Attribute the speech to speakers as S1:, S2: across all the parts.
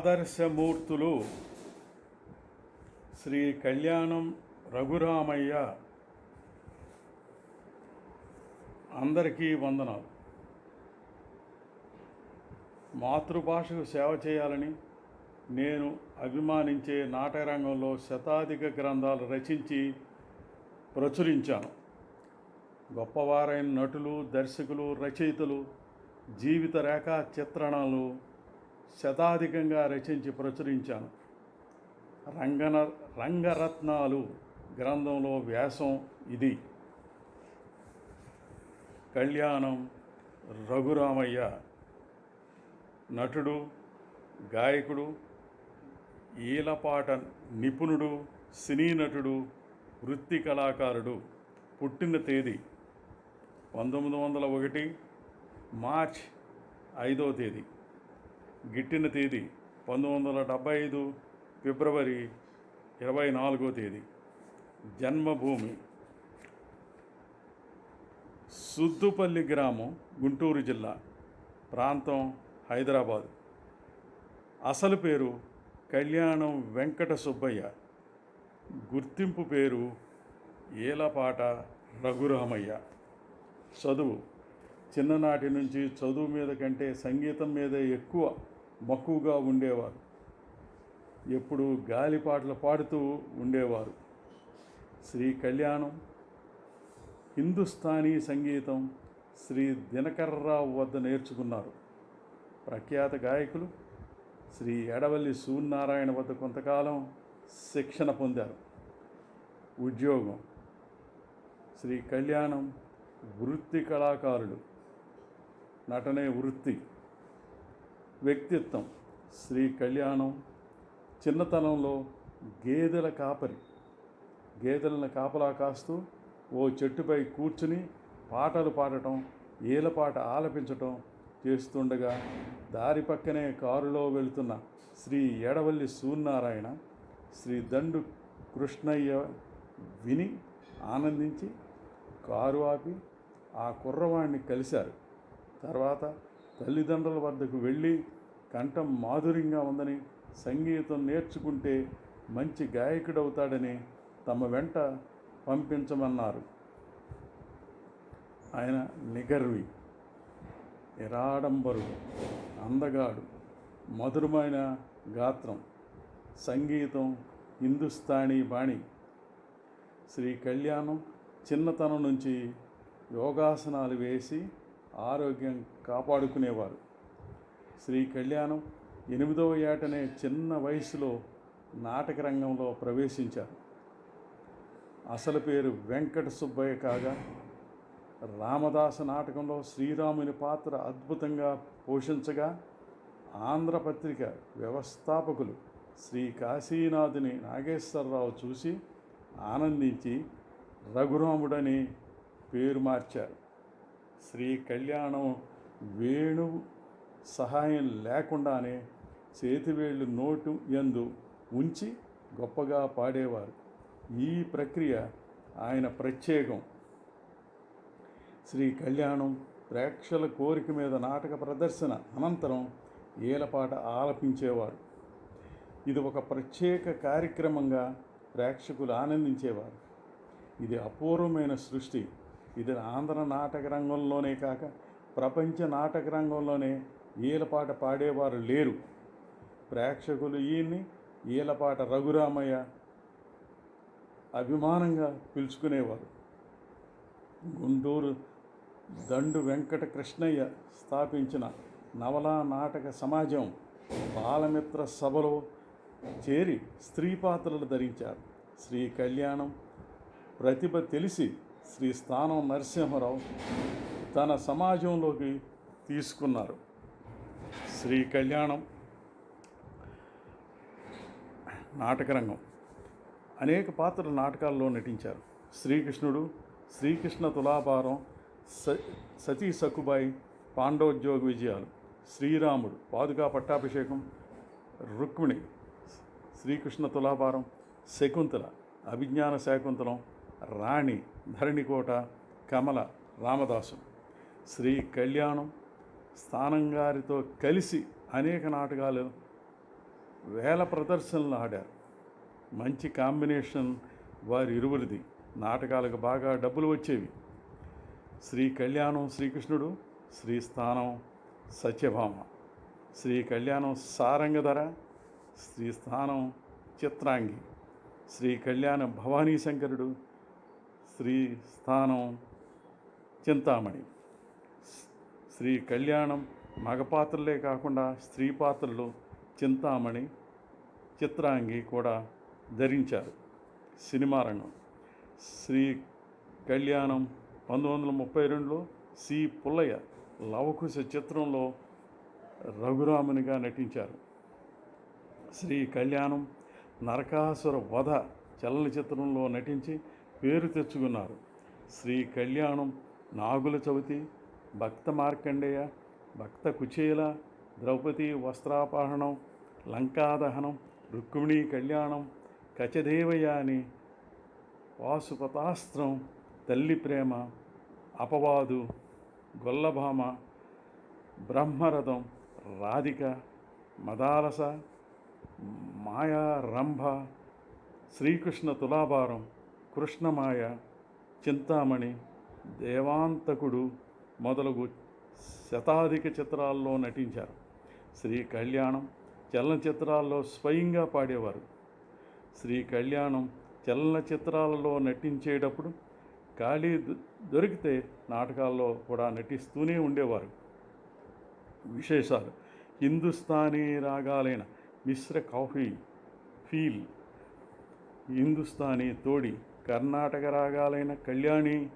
S1: ఆదర్శమూర్తులు శ్రీ కళ్యాణం రఘురామయ్య అందరికీ వందనాలు. మాతృభాషకు సేవ చేయాలని నేను అభిమానించే నాటకరంగంలో శతాధిక గ్రంథాలు రచించి ప్రచురించాను. గొప్పవారైన నటులు దర్శకులు రచయితలు జీవిత రేఖా చిత్రణలు శతాధికంగా రచించి ప్రచురించాను. రంగన రంగరత్నాలు గ్రంథంలో వ్యాసం ఇది. కళ్యాణం రఘురామయ్య నటుడు గాయకుడు ఈలపాట నిపుణుడు సినీ నటుడు వృత్తి కళాకారుడు. పుట్టిన తేదీ పంతొమ్మిది వందల ఒకటి మార్చ్ ఐదో తేదీ. గిట్టిన తేదీ పంతొమ్మిది వందల డెబ్భై ఐదు ఫిబ్రవరి ఇరవై నాలుగో తేదీ. జన్మభూమి సుద్దుపల్లి గ్రామం గుంటూరు జిల్లా ప్రాంతం హైదరాబాద్. అసలు పేరు కళ్యాణం వెంకట సుబ్బయ్య. గుర్తింపు పేరు ఏలపాట రఘురామయ్య. చదువు చిన్ననాటి నుంచి చదువు మీద కంటే సంగీతం మీదే ఎక్కువ మక్కువగా ఉండేవారు. ఎప్పుడు గాలిపాటలు పాడుతూ ఉండేవారు. శ్రీ కళ్యాణం హిందుస్థానీ సంగీతం శ్రీ దినకర్రావు వద్ద నేర్చుకున్నారు. ప్రఖ్యాత గాయకులు శ్రీ ఎడవల్లి సూర్యనారాయణ వద్ద కొంతకాలం శిక్షణ పొందారు. ఉద్యోగం శ్రీ కళ్యాణం వృత్తి కళాకారుడు నటనే వృత్తి. వ్యక్తిత్వం శ్రీ కళ్యాణం చిన్నతనంలో గేదెల కాపరి. గేదెలను కాపలా కాస్తూ ఓ చెట్టుపై కూర్చుని పాటలు పాడటం ఏలపాట ఆలపించటం చేస్తుండగా దారి పక్కనే కారులో వెళుతున్న శ్రీ ఎడవల్లి సూర్యనారాయణ శ్రీ దండు కృష్ణయ్య విని ఆనందించి కారు ఆపి ఆ కుర్రవాణ్ణి కలిశారు. తర్వాత తల్లిదండ్రుల వద్దకు వెళ్ళి కంఠం మాధుర్యంగా ఉందని సంగీతం నేర్చుకుంటే మంచి గాయకుడవుతాడని తమ వెంట పంపించమన్నారు. ఆయన నిగర్వి ఎరాడంబరు అందగాడు మధురమైన గాత్రం సంగీతం హిందుస్థానీ బాణి. శ్రీ కళ్యాణం చిన్నతనం నుంచి యోగాసనాలు వేసి ఆరోగ్యం కాపాడుకునేవారు. శ్రీ కళ్యాణం ఎనిమిదవ ఏటనే చిన్న వయసులో నాటక రంగంలో ప్రవేశించారు. అసలు పేరు వెంకట సుబ్బయ్య కాగా రామదాస నాటకంలో శ్రీరాముని పాత్ర అద్భుతంగా పోషించగా ఆంధ్రపత్రిక వ్యవస్థాపకులు శ్రీ కాశీనాథుని నాగేశ్వరరావు చూసి ఆనందించి రఘురాముడని పేరు మార్చారు. శ్రీ కళ్యాణం వేణువు సహాయం లేకుండానే చేతివేళ్ళు నోటు యందు ఉంచి గొప్పగా పాడేవారు. ఈ ప్రక్రియ ఆయన ప్రత్యేకం. శ్రీ కళ్యాణం ప్రేక్షకుల కోరిక మీద నాటక ప్రదర్శన అనంతరం ఏలపాట ఆలపించేవారు. ఇది ఒక ప్రత్యేక కార్యక్రమంగా ప్రేక్షకులు ఆనందించేవారు. ఇది అపూర్వమైన సృష్టి. ఇది ఆంధ్ర నాటక రంగంలోనే కాక ప్రపంచ నాటక రంగంలోనే ఈలపాట పాడేవారు లేరు. ప్రేక్షకులు ఈయన్ని ఈలపాట రఘురామయ్య అభిమానంగా పిలుచుకునేవారు. గుంటూరు దండు వెంకట కృష్ణయ్య స్థాపించిన నవలా నాటక సమాజం బాలమిత్ర సభలో చేరి స్త్రీ పాత్రలు ధరించారు. శ్రీ కళ్యాణం ప్రతిభ తెలిసి శ్రీ స్థానం నరసింహరావు తన సమాజంలోకి తీసుకున్నారు. శ్రీ కళ్యాణం నాటకరంగం అనేక పాత్రలు నాటకాల్లో నటించారు. శ్రీకృష్ణుడు శ్రీకృష్ణ తులాభారం స సతీ సక్కుబాయి పాండవోద్యోగ విజయాలు శ్రీరాముడు పాదుకా పట్టాభిషేకం రుక్మిణి శ్రీకృష్ణ తులాభారం శకుంతల అభిజ్ఞాన శాకుంతలం రాణి ధరణికోట కమల రామదాసు. శ్రీ కళ్యాణం స్థానం గారితో కలిసి అనేక నాటకాలు వేల ప్రదర్శనలు ఆడారు. మంచి కాంబినేషన్ వారి ఇరువురిది. నాటకాలకు బాగా డబ్బులు వచ్చేవి. శ్రీ కళ్యాణం శ్రీకృష్ణుడు శ్రీ స్థానం సత్యభామ. శ్రీ కళ్యాణం సారంగధర శ్రీ స్థానం చిత్రాంగి. శ్రీ కళ్యాణ భవానీ శంకరుడు శ్రీ స్థానం చింతామణి. శ్రీ కళ్యాణం మగ పాత్రలే కాకుండా స్త్రీ పాత్రలు చింతామణి చిత్రాంగి కూడా ధరించారు సినిమా రంగం. శ్రీ కళ్యాణం పంతొమ్మిది వందల ముప్పై రెండులో సి. పుల్లయ్య లవకుశ చిత్రంలో రఘురామునిగా నటించారు. శ్రీ కళ్యాణం నరకాసుర వధ చలనచిత్రంలో నటించి పేరు తెచ్చుకున్నారు. శ్రీ కళ్యాణం నాగుల చవితి భక్త మార్కండేయ భక్త కుచేల ద్రౌపది వస్త్రాపహరణం లంకాదహనం రుక్మిణీ కళ్యాణం కచదేవయాని వాసుపతాస్త్రం తల్లి ప్రేమ అపవాదు గొల్లభామ బ్రహ్మరథం రాధిక మదాలస మాయారంభ శ్రీకృష్ణ తులాభారం కృష్ణమాయ చింతామణి దేవాంతకుడు మొదలగు శతాధిక చిత్రాల్లో నటించారు. శ్రీ కళ్యాణం చలనచిత్రాల్లో స్వయంగా పాడేవారు. శ్రీ కళ్యాణం చలనచిత్రాలలో నటించేటప్పుడు ఖాళీ దొ- దొరికితే నాటకాల్లో కూడా నటిస్తూనే ఉండేవారు. విశేషాలు. హిందుస్థానీ రాగాలైన మిశ్ర కాఫీ ఫీల్ హిందుస్థానీ తోడి కర్ణాటక రాగాలైన కళ్యాణి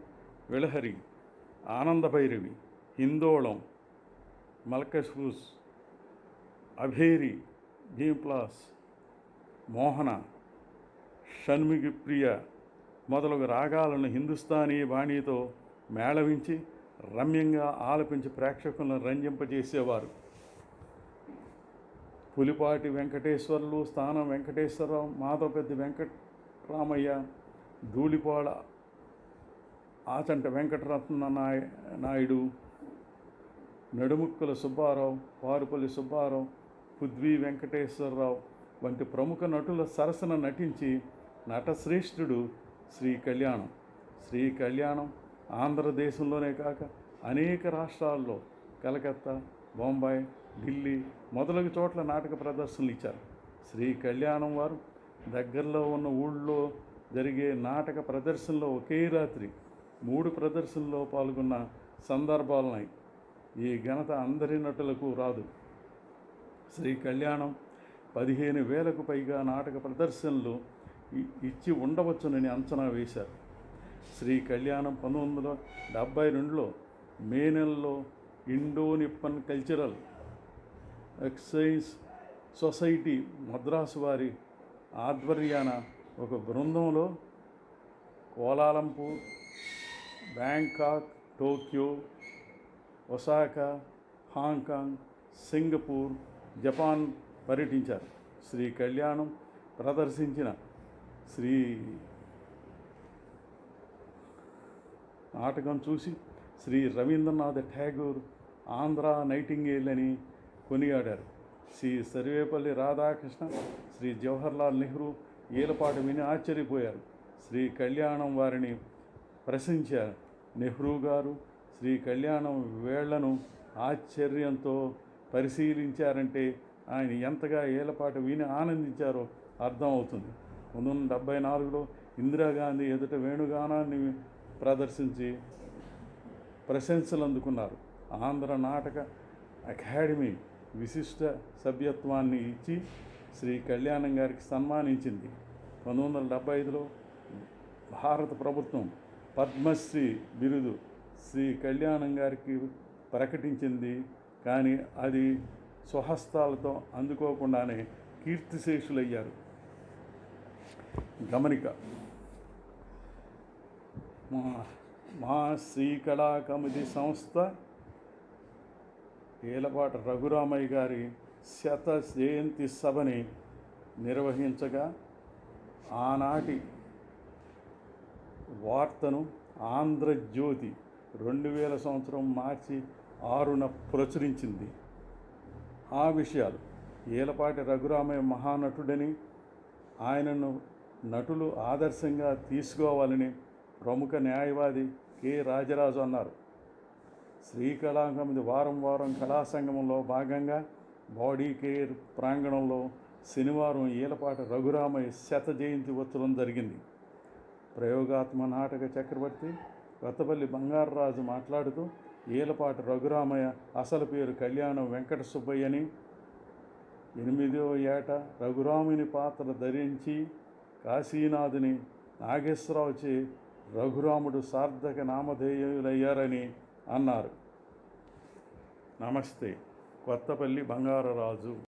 S1: విలహరి ఆనందభైరవి హిందోళం మల్కస్ఫూస్ అభేరి భీంప్లాస్ మోహన షణ్ముగి ప్రియ మొదలగు రాగాలను హిందుస్థానీ బాణీతో మేళవించి రమ్యంగా ఆలపించి ప్రేక్షకులను రంజింపజేసేవారు. పులిపాటి వెంకటేశ్వర్లు స్థానం వెంకటేశ్వరరావు మాధవపెద్ది వెంకటరామయ్య ధూళిపాడ ఆచంట వెంకటరత్న నాయ నాయుడు నడుముక్కల సుబ్బారావు పారుపల్లి సుబ్బారావు పుద్వి వెంకటేశ్వరరావు వంటి ప్రముఖ నటుల సరసన నటించి నటశ్రేష్ఠుడు శ్రీ కళ్యాణం. శ్రీ కళ్యాణం ఆంధ్రదేశంలోనే కాక అనేక రాష్ట్రాల్లో కలకత్తా బొంబాయి ఢిల్లీ మొదలగు చోట్ల నాటక ప్రదర్శనలు ఇచ్చారు. శ్రీ కళ్యాణం వారు దగ్గరలో ఉన్న ఊళ్ళో జరిగే నాటక ప్రదర్శనలో ఒకే రాత్రి మూడు ప్రదర్శనలో పాల్గొన్న సందర్భాలున్నాయి ఈ ఘనత అందరి నటులకు రాదు. శ్రీ కళ్యాణం పదిహేను వేలకు పైగా నాటక ప్రదర్శనలు ఇ- ఇచ్చి ఉండవచ్చునని అంచనా వేశారు. శ్రీ కళ్యాణం పంతొమ్మిది వందల డెబ్భై రెండులో మే నెలలో Indo Nippon cultural excise society Madras వారి ఆధ్వర్యాన ఒక బృందంలో Kuala Lumpur Bangkok Tokyo Osaka Hong Kong Singapore Japan పర్యటించారు. శ్రీ కళ్యాణం ప్రదర్శించిన శ్రీ నాటకం చూసి శ్రీ రవీంద్రనాథ్ ఠాగూర్ ఆంధ్ర నైటింగేల్ అని కొనియాడారు. శ్రీ సర్వేపల్లి రాధాకృష్ణ శ్రీ జవహర్లాల్ నెహ్రూ ఈలపాట విని ఆశ్చర్యపోయారు. శ్రీ కళ్యాణం వారిని ప్రశంసారు నెహ్రూ గారు శ్రీ కళ్యాణం వేళ్ళను ఆశ్చర్యంతో పరిశీలించారంటే ఆయన ఎంతగా ఏలపాట విని ఆనందించారో అర్థం అవుతుంది. పంతొమ్మిది వందల డెబ్భై నాలుగులో ఇందిరాగాంధీ ఎదుట వేణుగానాన్ని ప్రదర్శించి ప్రశంసలు అందుకున్నారు ఆంధ్ర నాటక అకాడమీ విశిష్ట సభ్యత్వాన్ని ఇచ్చి శ్రీ కళ్యాణం గారికి సన్మానించింది. పంతొమ్మిది వందల డెబ్బై ఐదులో భారత ప్రభుత్వం పద్మశ్రీ బిరుదు శ్రీ కళ్యాణం గారికి ప్రకటించింది. కానీ అది స్వహస్తాలతో అందుకోకుండానే కీర్తిశేషులయ్యారు. గమనిక. మా మా శ్రీ కళాకమిది సంస్థ ఏలపాట రఘురామయ్య గారి శత జయంతి సభని నిర్వహించగా ఆనాటి వార్తను ఆంధ్రజ్యోతి రెండు వేల సంవత్సరం మార్చి ఆరున ప్రచురించింది. ఆ విషయాలు ఏలపాటి రఘురామయ్య మహానటుడని ఆయనను నటులు ఆదర్శంగా తీసుకోవాలని ప్రముఖ న్యాయవాది కె రాజరాజు అన్నారు. శ్రీకళాంగమిది వారం వారం కళాసంగమంలో భాగంగా బాడీ కేర్ ప్రాంగణంలో శనివారం ఈలపాటి రఘురామయ్య శత జయంతి ఉత్సవం జరిగింది. ప్రయోగాత్మ నాటక చక్రవర్తి కొత్తపల్లి బంగారరాజు మాట్లాడుతూ ఈలపాటి రఘురామయ్య అసలు పేరు కళ్యాణం వెంకట సుబ్బయ్యని. ఎనిమిదో ఏట రఘురాముని పాత్ర ధరించి కాశీనాథుని నాగేశ్వరరావుచే రఘురాముడు సార్థక నామధేయులయ్యారని అన్నారు. నమస్తే కొత్తపల్లి బంగారరాజు.